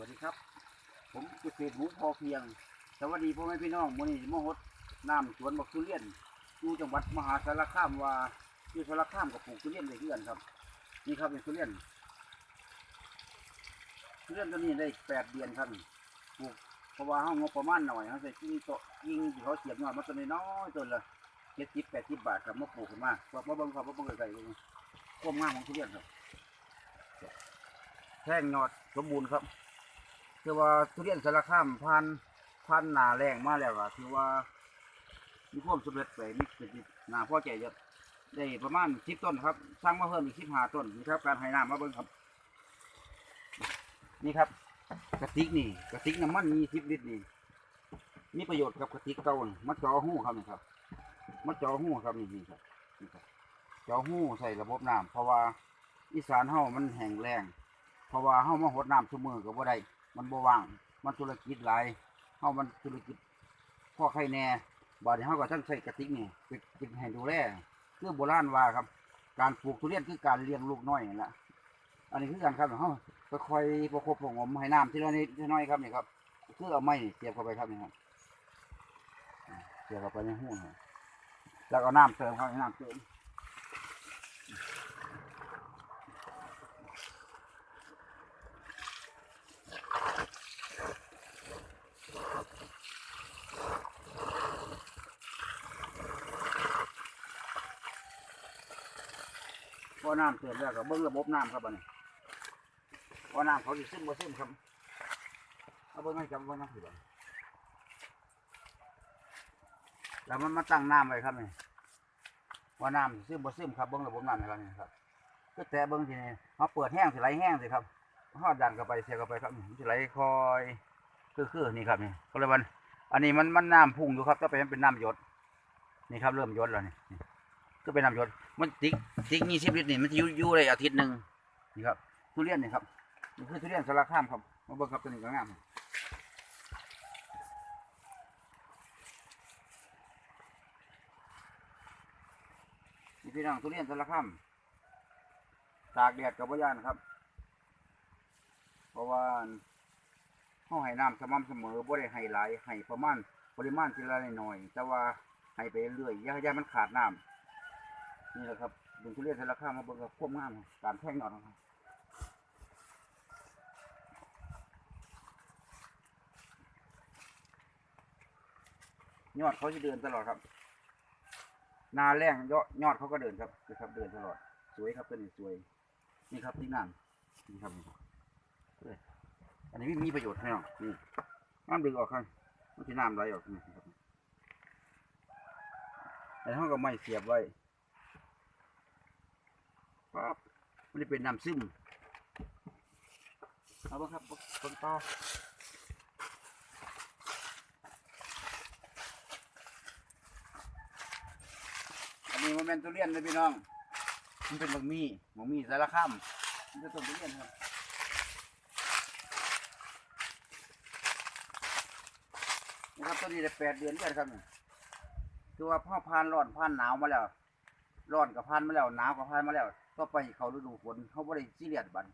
วัสดีครับ ผมเกษตรหมูพอเพียง สวัสดีพ่อแม่พี่น้องมื้อนี้สิมาฮดน้ำสวนบักทุเรียนอยู่จังหวัดมหาสารคามว่าอยู่สารคามกับปลูกทุเรียนได้คือนครับ นี่ครับเป็นทุเรียนทุเรียนตัวนี้ได้แปดเดือนครับปลูกเพราะว่าเฮางบประมาณหน่อยเฮาใส่กิ่งโตะกิ่งที่เขาเสียบยอดมันตัวน้อยต้นละเจ็ดสิบแปดสิบบาทครับมาปลูกขึ้นมาว่ามาบิ่งครับมาบิ่งไกลๆเบิ่งความงามของทุเรียนครับแท่งยอดสมบูรณ์ครับ คือว่าทุเรียนสารคามพันพันหนาแรงมากแล้วอะคือว่ามีความสำเร็จไปมีสิทธิ์หนาพ่อใจจะได้ประมาณสิบต้นครับสร้างมาเพิ่มอีกสิบห้าต้นนี่ครับการให้น้ำมาเบิ่งครับ นี่ครับกระติกนี่กระติกน้ำมันมีสิบลิตรนี่มีประโยชน์กับกระติกเก่ามัดจ่อหู้ครับนี่ครับมัดจ่อหู้ครับนี่นี่ครับนี่ครับจ่อหู้ใส่ระบบน้ำเพราะว่าอีสานเฮามันแห้งแล้งเพราะว่าเฮามาหดน้ำทุกมือก็บ่ได้ มันบว่าง มันธุรกิจหลายเฮามันธุรกิจพ่อใครแน่บาดนี้เฮาก็ต้งใช้กระติกนี่ไปกินให้ดูแลคือโบราณว่าครับ การปลูกทุเรียนคือการเลี้ยงลูกน้อยนั่นแหละอันนี้คือการครับเฮาค่อยๆประคบประงมให้น้ำทีละนิดทีละน้อยครับนี่ครับคือเอาไม้เสียบเข้าไปครับนี่ครับเสียบเข้าไปในหูนี่แล้วก็น้ำเติมครับน้ำเติม พอน้ำเสร็จแล้วก็เบิ้งระบบน้ำครับอันนี้พอน้ำเขาสิซึมบ่ซึมครับเอาเบิ้งให้จำไว้นะพี่บอลแล้วมันมาตั้งน้ำไว้ครับนี่ว่าน้ำซึมบ่ซึมครับเบิ้งระบบน้ำนะครับนี่ครับก็แต่เบิ้งทีนี้เขาเปิดแห้งสิไหลแห้งสิครับเขาดันเข้าไปเสียเข้าไปครับสิไหลคอยคือคือนี่ครับนี่ก็เลยวันอันนี้มันมันน้ำพุ่งอยู่ครับต่อไปมันเป็นน้ำหยดนี่ครับเริ่มหยดแล้วนี่ ก็เป็นน้ำหยดมันติ๊กติ๊กยี่สิบลิตรนี่มันจะอยู่อยู่ได้อาทิตย์หนึ่งนี่ครับทุเรียนนี่ครับนี่คือทุเรียนสารคามครับมาเบิ่งครับตัวนี้ก็งามนี่พี่น้องทุเรียนสารคามตากแดดกับพยานครับ เพราะว่าเขาให้น้ำสม่ำเสมอบ่ได้ให้หลายให้ประมาณปริมาณทีละน้อย แต่ว่าให้ไปเรื่อยย่าย่ามันขาดน้ำ นี่แหละครับดึงทุเรียนเทราข้ามาเบิ่งกับควบงามการแท่งหนอนครับยอดเขาจะเดินตลอดครับ นาแรงยอดยอดเขาก็เดินครับนี่ครับ เดินตลอด สวยครับตัวนี้สวย นี่ครับที่นั่นนี่ครับอันนี้มีประโยชน์ไหมเนาะนี่น้ำดึงออกข้างมันที่น้ำไหลออกนี่ครับแล้วเขาก็ไม่เสียบไว้ ปั๊บมันจะเป็นน้ำซึมเอาบ่ครับบ่เบิ่งต่ออันนี้มันเป็นทุเรียนเลยพี่น้อง มันเป็นบักมี่บักมี่สารคามมันเป็นต้นทุเรียนครับนะครับตัวนี้ได้แปดเดือนกันครับคือว่าพ่อพานร้อนพานหนาวมาแล้วร้อนกับพันมาแล้วหนาวกับพันมาแล้ว ก็ไปเขาฤดูฝนเขาบ่ได้ซีเรียสบัด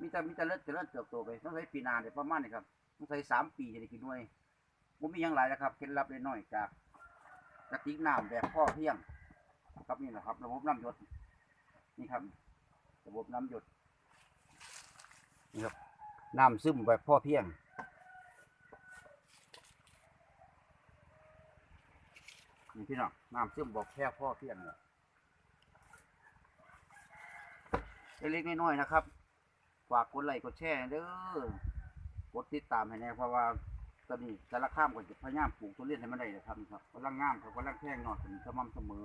มีแต่มีแต่เลิศแต่เลิศเติบโตไปต้องใช้ปีนาเดี๋ยประมาณนี้ครับต้องใช้สามปีจะได้กินด้วยผมมีอย่างไรนะครับเคล็ดลับเล็กน้อยจากกระติกน้ำแบบพ่อเพียงครับนี่แหละครับ ระบบน้ำหยดนี่ครับ ระบบน้ำหยดนี่ครับน้ำซึมแบบพ่อเพียงนี่พี่น้องน้ำซึมบอกแค่พ่อเพียงเลย เล็กๆน้อยๆนะครับฝากกดไลค์กดแชร์เด้อกดติดตามให้แน่เพราะว่าตอนนี้แต่ละข้ามก็จะพยายามปลูกทุเรียนให้มันได้นะครับครับกำลังงามครับกำลังแท่งนอนสม่ำเสมอ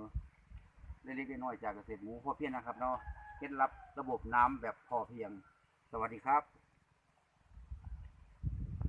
เล็กๆน้อยๆจากเกษตรหมูพ่อเพี้ยนนะครับเนาะเคล็ดลับระบบน้ำแบบพอเพียง สวัสดีครับ